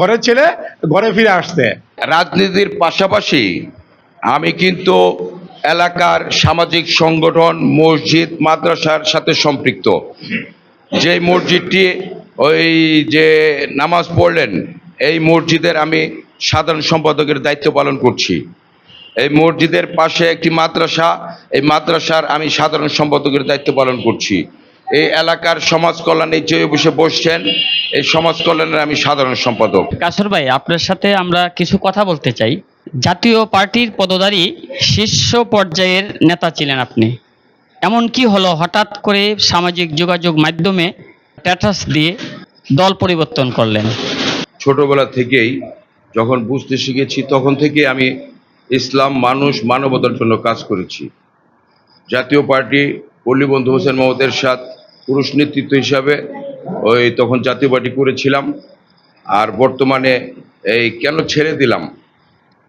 ঘরের ছেলে ঘরে ফিরে আসতে রাজনীতির পাশাপাশি আমি কিন্তু এলাকার সামাজিক সংগঠন মসজিদ মাদ্রাসার সাথে সম্পৃক্ত। যে মসজিদটি, ওই যে নামাজ পড়লেন, এই মসজিদের আমি সাধারণ সম্পাদকের দায়িত্ব পালন করছি। এই মসজিদের পাশে একটি মাদ্রাসা, এই মাদ্রাসার আমি সাধারণ সম্পাদকের দায়িত্ব পালন করছি। এই এলাকার সমাজ কল্যাণে যে বসে বসছেন এই সমাজ কল্যাণের আমি সাধারণ সম্পাদক। কাসর ভাই আপনার সাথে আমরা কিছু কথা বলতে চাই। জাতীয় পার্টির পদধারী শীর্ষ পর্যায়ের নেতা ছিলেন আপনি। এমন কি হলো? হঠাৎ করে সামাজিক যোগাযোগ মাধ্যমে স্ট্যাটাস দিয়ে দল পরিবর্তন করলেন। ছোটবেলা থেকেই যখন বুঝতে শিখেছি তখন থেকে আমি ইসলাম মানুষ মানবতার জন্য কাজ করেছি। জাতীয় পার্টি পল্লী বন্ধু হোসেন মোহাম্মদের সাথ পুরুষ নেতৃত্ব হিসাবে ওই তখন জাতীয় পার্টি করেছিলাম। আর বর্তমানে এই কেন ছেড়ে দিলাম?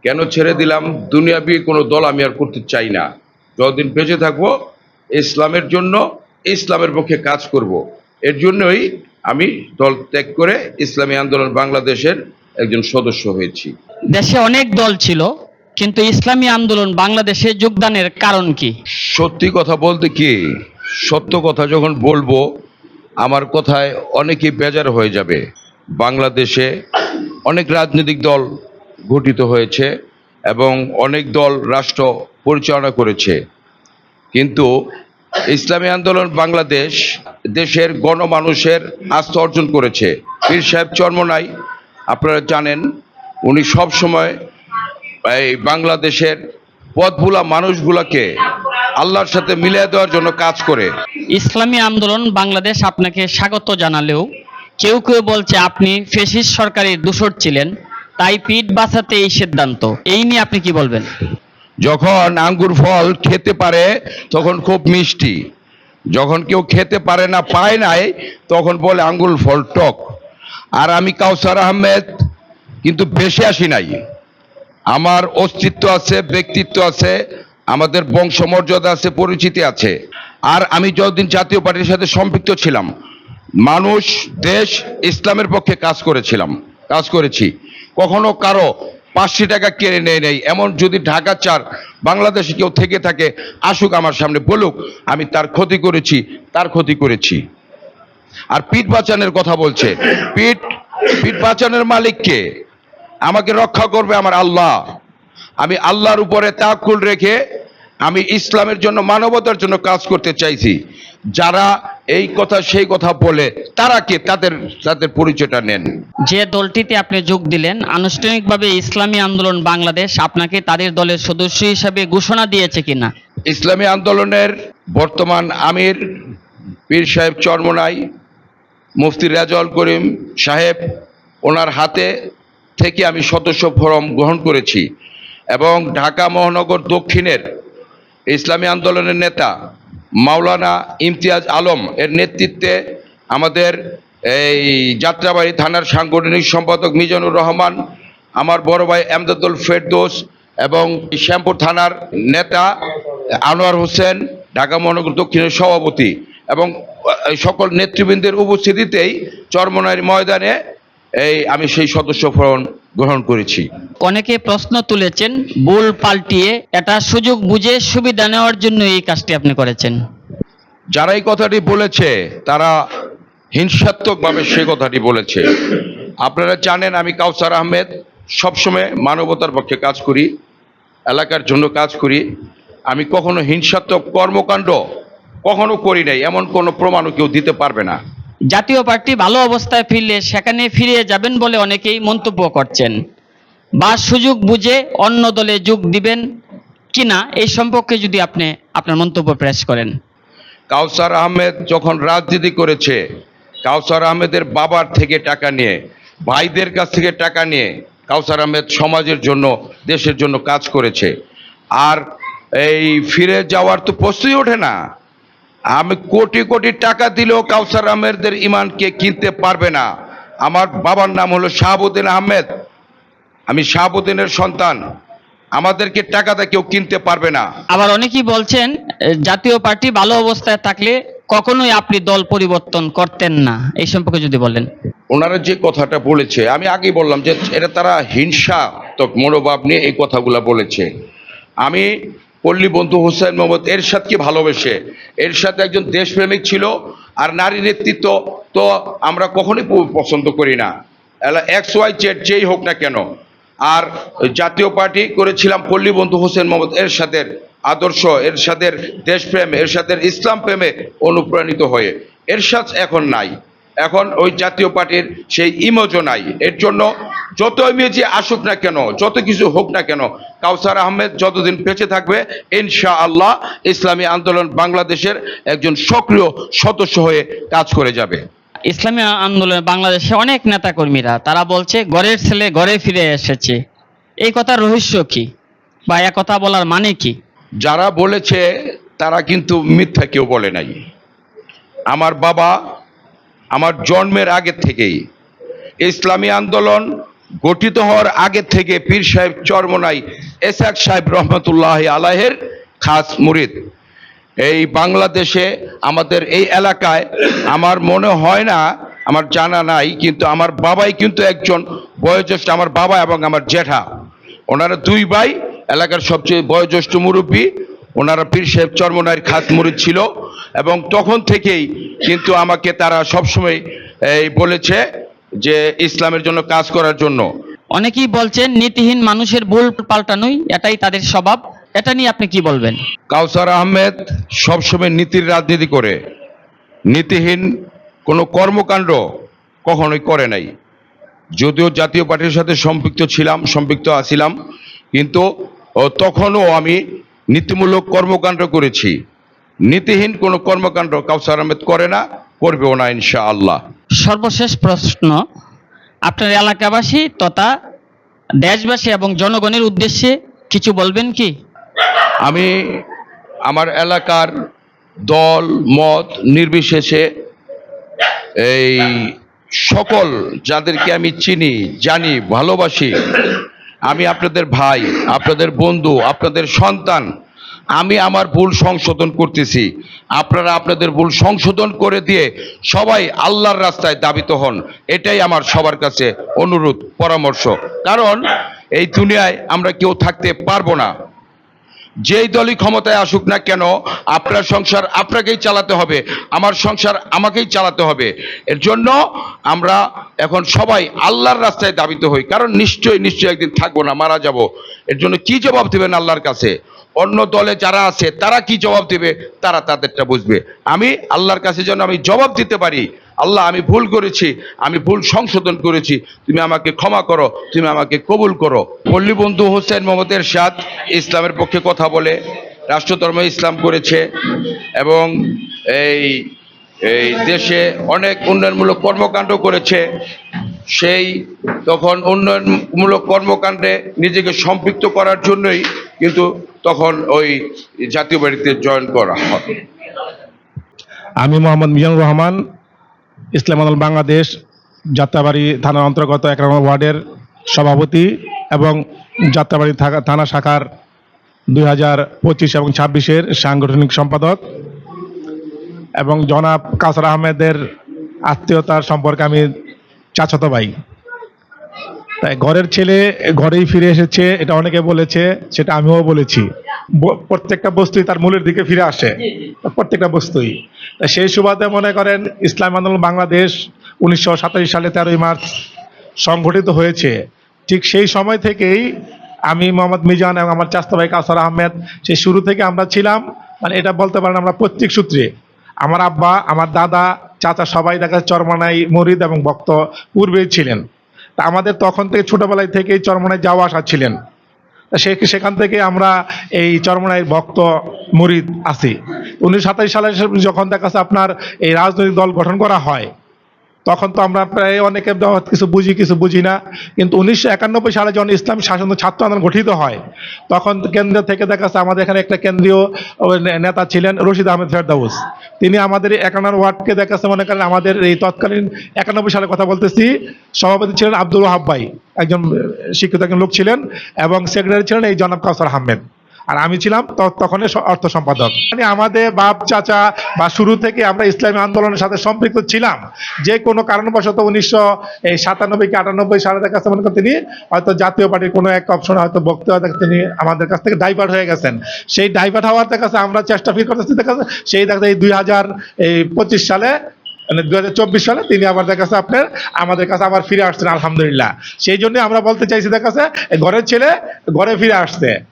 কেন ছেড়ে দিলাম? দুনিয়াবি কোনো দল আমি আর করতে চাই না। যতদিন বেঁচে থাকব ইসলামের জন্য ইসলামের পক্ষে কাজ করব। এর জন্যই আমি দল ত্যাগ করে ইসলামী আন্দোলন বাংলাদেশের একজন সদস্য হয়েছি। দেশে অনেক দল ছিল কিন্তু ইসলামী আন্দোলন বাংলাদেশে যোগদানের কারণ কি? সত্যি কথা বলতে কি সত্য কথা যখন বলব, আমার কথায় অনেকেই বেজার হয়ে যাবে। বাংলাদেশে অনেক রাজনৈতিক দল গঠিত হয়েছে এবং অনেক দল রাষ্ট্র পরিচালনা করেছে। কিন্তু ইসলামী আন্দোলন বাংলাদেশ দেশের গণমানুষের আস্থা অর্জন করেছে। পীর সাহেব চর্মনাই, আপনারা জানেন, উনি সবসময় এই বাংলাদেশের পথভুলা মানুষগুলোকে আল্লাহর সাথে মিলিয়ে দেওয়ার জন্য কাজ করে। ইসলামী আন্দোলন বাংলাদেশ আপনাকে স্বাগত জানালেও কেউ কেউ বলছে আপনি ফেসিস সরকারের দূষর ছিলেন তাই পিঠ বাঁচাতে এই সিদ্ধান্ত। এই নিয়ে আপনি কি বলবেন? যখন আঙ্গুর ফল খেতে পারে তখন খুব মিষ্টি। যখন কেউ খেতে পারে না পায় নাই তখন বলে আঙ্গুর ফল টক। আর আমি কাউসার আহমেদ কিন্তু বেশি আসি নাই। আমার অস্তিত্ব আছে ব্যক্তিত্ব আছে আমাদের বংশমর্যাদা আছে, পরিচিতি আছে। আর আমি যতদিন জাতীয় পার্টির সাথে সম্পৃক্ত ছিলাম, মানুষ, দেশ, ইসলামের পক্ষে কাজ করেছিলাম, কাজ করেছি। কখনো কারও পাঁচশো টাকা কেড়ে নেয় নেই। এমন যদি ঢাকা চার বাংলাদেশে কেউ থেকে থাকে, আসুক আমার সামনে, বলুক, আমি তার ক্ষতি করেছি, তার ক্ষতি করেছি। আর পিঠ বাঁচানোর কথা বলছে। পিঠ পিঠ বাঁচানোর মালিককে আমাকে রক্ষা করবে আমার আল্লাহ। আমি আল্লাহর উপরে তাকুল রেখে আমি ইসলামের জন্য মানবতার জন্য কাজ করতে চাইছি। যারা এই কথা সেই কথা বলে তারা কে? তাদের তাদের পরিচয়টা নেন। যে দলটিতে আপনি যোগ দিলেন আনুষ্ঠানিকভাবে ইসলামী আন্দোলন বাংলাদেশ আপনাকে তাদের দলের সদস্য হিসাবে ঘোষণা দিয়েছে কিনা? ইসলামী আন্দোলনের বর্তমান আমির পীর সাহেব চরমনাই মুফতি রাজল করিম সাহেব ওনার হাতে থেকে আমি সদস্য ফরম গ্রহণ করেছি। এবং ঢাকা মহানগর দক্ষিণের ইসলামী আন্দোলনের নেতা মাওলানা ইমতিয়াজ আলম এর নেতৃত্বে আমাদের এই যাত্রাবাড়ি থানার সাংগঠনিক সম্পাদক মিজানুর রহমান, আমার বড় ভাই এমদাদুল ফেরদোস এবং শ্যামপুর থানার নেতা আনোয়ার হোসেন, ঢাকা মহানগর দক্ষিণের সভাপতি এবং সকল নেতৃবৃন্দের উপস্থিতিতেই চরমনাইয়ের ময়দানে এই আমি সেই সদস্য ফরম গ্রহণ করেছি। অনেকে প্রশ্ন তুলেছেন ভুল পাল্টিয়ে এটা সুযোগ বুঝে সুবিধা নেওয়ার জন্য এই কাজটি আপনি করেছেন। যারা এই কথাটি বলেছে তারা হিংসাত্মকভাবে সে কথাটি বলেছে। আপনারা জানেন আমি কাউসার আহমেদ সবসময় মানবতার পক্ষে কাজ করি এলাকার জন্য কাজ করি। আমি কখনো হিংসাত্মক কর্মকাণ্ড কখনো করি নাই এমন কোনো প্রমাণও কেউ দিতে পারবে না। জাতীয় পার্টি ভালো অবস্থায় ফিরলে সেখানে ফিরে যাবেন বলে অনেকেই মন্তব্য করছেন। বা সুযোগ বুঝে অন্য দলে যোগ দিবেন কিনা এই সম্পর্কে যদি আপনি আপনার মন্তব্য প্রেস করেন। কাউসার আহমেদ যখন রাজনীতি করেছে, কাউসার আহমেদের বাবার থেকে টাকা নিয়ে, ভাইদের কাছ থেকে টাকা নিয়ে কাউসার আহমেদ সমাজের জন্য, দেশের জন্য কাজ করেছে। আর এই ফিরে যাওয়ার তো প্রশ্নই ওঠে না। আমি কোটি কোটি টাকা দিলেও কাউসার আহমেদের ইমানকে কিনতে পারবে না। আমার বাবার নাম হলো শাহাবুদ্দিন আহমেদ। আমি শাহাবুদ্দিনের সন্তান। আমাদেরকে টাকাটা কেউ কিনতে পারবে না। আবার অনেকেই বলছেন জাতীয় পার্টি ভালো অবস্থায় থাকলে কখনোই আপনি দল পরিবর্তন করতেন না। এই সম্পর্কে যদি বলেন। ওনারা যে কথাটা বলেছে আমি আগেই বললাম যে এটা তারা হিংসাত্মক মনোভাব নিয়ে এই কথাগুলো বলেছে। আমি পল্লী বন্ধু হোসেন মোহাম্মদ এরশাদকে ভালোবেসে? এরশাদ একজন দেশপ্রেমিক ছিল আর নারী নেতৃত্ব তো আমরা কখনোই পছন্দ করি না। এক্স ওয়াই জেড যেই হোক না কেন। আর জাতীয় পার্টি করেছিলাম পল্লী বন্ধু হোসেন মোহাম্মদ এরশাদের আদর্শ, এরশাদের দেশপ্রেম, এরশাদের ইসলাম প্রেমে অনুপ্রাণিত হয়ে। এরশাদ এখন নাই। এখন ওই জাতীয় পার্টির সেই ইমোজও নাই। এর জন্য যত ইমেজে আসুক না কেন যত কিছু হোক না কেন কাউসার আহমেদ যতদিন বেঁচে থাকবে ইনশা আল্লাহ ইসলামী আন্দোলন বাংলাদেশের একজন সক্রিয় সদস্য হয়ে কাজ করে যাবে। ইসলামী আন্দোলন বাংলাদেশে অনেক নেতাকর্মীরা তারা বলছে ঘরের ছেলে ঘরে ফিরে এসেছে। এই কথার রহস্য কি? বা এ কথা বলার মানে কি? যারা বলেছে তারা কিন্তু মিথ্যা কেউ বলে নাই। আমার বাবা আমার জন্মের আগের থেকেই ইসলামী আন্দোলন গঠিত হওয়ার আগে থেকে পীর সাহেব চরমনাই এসাক সাহেব রহমতুল্লাহ আলাহের খাস মুরিদ। এই বাংলাদেশে আমাদের এই এলাকায় আমার মনে হয় না, আমার জানা নাই, কিন্তু আমার বাবাই কিন্তু একজন বয়োজ্যেষ্ঠ, আমার বাবা এবং আমার জেঠা। ওনারা দুই ভাই, এলাকার সবচেয়ে বয়োজ্যেষ্ঠ মুরব্বী, ওনারা পীর সাহেব চরমনাইয়ের খাস মুরিদ ছিল। এবং তখন থেকেই কিন্তু আমাকে তারা সবসময় এই বলেছে যে ইসলামের জন্য কাজ করার জন্য। অনেকেই বলছেন নীতিহীন মানুষের ভুল পাল্টানোই এটাই তাদের স্বভাব। এটা নিয়ে আপনি কি বলবেন? কাউসার আহমেদ সবসময় নীতির রাজনীতি করে। নীতিহীন কোনো কর্মকাণ্ড কখনোই করে নাই। যদিও জাতীয় পার্টির সাথে সম্পৃক্ত ছিলাম সম্পৃক্ত আছিলাম কিন্তু তখনও আমি নীতিমূলক কর্মকাণ্ড করেছি। নীতিহীন কোনো কর্মকাণ্ড কাউসার আহমেদ করে না। করবেও না ইনশা আল্লাহ সর্বশেষ প্রশ্ন আপনার এলাকাবাসী তথা দেশবাসী এবং জনগণের উদ্দেশ্যে কিছু বলবেন কি? আমি আমার এলাকার দল মত নির্বিশেষে এই সকল যাদেরকে আমি চিনি জানি ভালোবাসি আমি আপনাদের ভাই আপনাদের বন্ধু আপনাদের সন্তান আমি আমার ভুল সংশোধন করতেছি। আপনারা আপনাদের ভুল সংশোধন করে দিয়ে সবাই আল্লাহর রাস্তায় দাবিত হন। এটাই আমার সবার কাছে অনুরোধ, পরামর্শ। কারণ এই দুনিয়ায় আমরা কেউ থাকতে পারব না। যেই দলই ক্ষমতায় আসুক না কেন, আপনার সংসার আপনাকেই চালাতে হবে। আমার সংসার আমাকেই চালাতে হবে। এর জন্য আমরা এখন সবাই আল্লাহর রাস্তায় দাবিত হই। কারণ নিশ্চয়ই নিশ্চয়ই একদিন থাকব না, মারা যাব। এর জন্য কি জবাব দেবেন আল্লাহর কাছে? অন্য দলে যারা আছে, তারা কি জবাব দেবে? তারা তাদেরটা বুঝবে। আমি আল্লাহর কাছে যেন আমি জবাব দিতে পারি, আল্লাহ আমি ভুল করেছি, আমি ভুল সংশোধন করেছি, তুমি আমাকে ক্ষমা করো, তুমি আমাকে কবুল করো। পল্লী বন্ধু হোসেন মোহাম্মদ এরশাদ ইসলামের পক্ষে কথা বলে, রাষ্ট্রধর্ম ইসলাম করেছে এবং এই এই দেশে অনেক উন্নয়নমূলক কর্মকাণ্ড করেছে। সেই তখন উন্নয়নমূলক কর্মকাণ্ডে নিজেকে সম্পৃক্ত করার জন্যই কিন্তু তখন ওই জাতীয় বাড়িতে জয়েন করা আমি মোহাম্মদ মিজানুর রহমান, ইসলাম বাংলাদেশ, যাত্রাবাড়ি থানার অন্তর্গত এক নম্বর ওয়ার্ডের সভাপতি এবং যাত্রাবাড়ি থাকা- থানা শাখার দুই হাজার পঁচিশ এবং ছাব্বিশের সাংগঠনিক সম্পাদক এবং জনাব কাসর আহমেদের আত্মীয়তার সম্পর্কে আমি চাচাতো ভাই। তাই ঘরের ছেলে ঘরেই ফিরে এসেছে, এটা অনেকে বলেছে, সেটা আমিও বলেছি। প্রত্যেকটা বস্তুই তার মূলের দিকে ফিরে আসে, প্রত্যেকটা বস্তুই। সেই সুবাদে মনে করেন ইসলাম আন্দোলন বাংলাদেশ উনিশশো সাতাশি সালে তেরোই মার্চ সংগঠিত হয়েছে। ঠিক সেই সময় থেকেই আমি মোহাম্মদ মিজান এবং আমার চাস্তা ভাই কাউসার আহমেদ, সেই শুরু থেকে আমরা ছিলাম মানে এটা বলতে পারেন আমরা প্রত্যেক সূত্রে। আমার আব্বা, আমার দাদা, চাচা সবাই দেখা চরমানাই, মরিদ এবং ভক্ত পূর্বেই ছিলেন। তা আমাদের তখন থেকে ছোটোবেলায় থেকেই চরমনায় যাওয়া আসা ছিলেন। সে সেখান থেকে আমরা এই চরমনাইয়ের ভক্ত মুরিদ আছি। উনিশশো সাতাশ সালে যখন দেখা আপনার এই রাজনৈতিক দল গঠন করা হয় তখন তো আমরা প্রায় অনেকে কিছু বুঝি কিছু বুঝি না। কিন্তু উনিশশো একানব্বই সালে যখন ইসলাম শাসন ছাত্র আন্দোলন গঠিত হয়, তখন কেন্দ্র থেকে দেখা যাচ্ছে আমাদের এখানে একটা কেন্দ্রীয় নেতা ছিলেন রশিদ আহমেদ ফেরদাউস। তিনি আমাদের একান্ন ওয়ার্ডকে দেখা যাচ্ছে মনে করেন আমাদের এই তৎকালীন একানব্বই সালে কথা বলতেছি, সভাপতি ছিলেন আব্দুল ওহাব ভাই, একজন শিক্ষিত একজন লোক ছিলেন এবং সেক্রেটারি ছিলেন এই জনাব কাউসার আহমেদ। আর আমি ছিলাম ত- তখনই অর্থ সম্পাদক। মানে আমাদের বাপ, চাচা বা শুরু থেকে আমরা ইসলামী আন্দোলনের সাথে সম্পৃক্ত ছিলাম। যে কোনো কারণবশত উনিশশো এই সাতানব্বই কি আটানব্বই সালের কাছে মনে করেন তিনি হয়তো জাতীয় পার্টির কোনো এক অপশনে হয়তো বক্তব্য দেখে তিনি আমাদের কাছ থেকে ডাইভার্ট হয়ে গেছেন। সেই ডাইভার্ট হওয়ার কাছে আমরা চেষ্টা ফিল করতেছি যাচ্ছে সেই দেখা এই দুই হাজার এই পঁচিশ সালে মানে হাজার চব্বিশ সালে তিনি আবার দেখা যাচ্ছে আপনার, আমাদের কাছে আবার ফিরে আসছেন, আলহামদুলিল্লাহ। সেই জন্য আমরা বলতে চাইছি দেখা ঘরের ছেলে ঘরে ফিরে আসছে।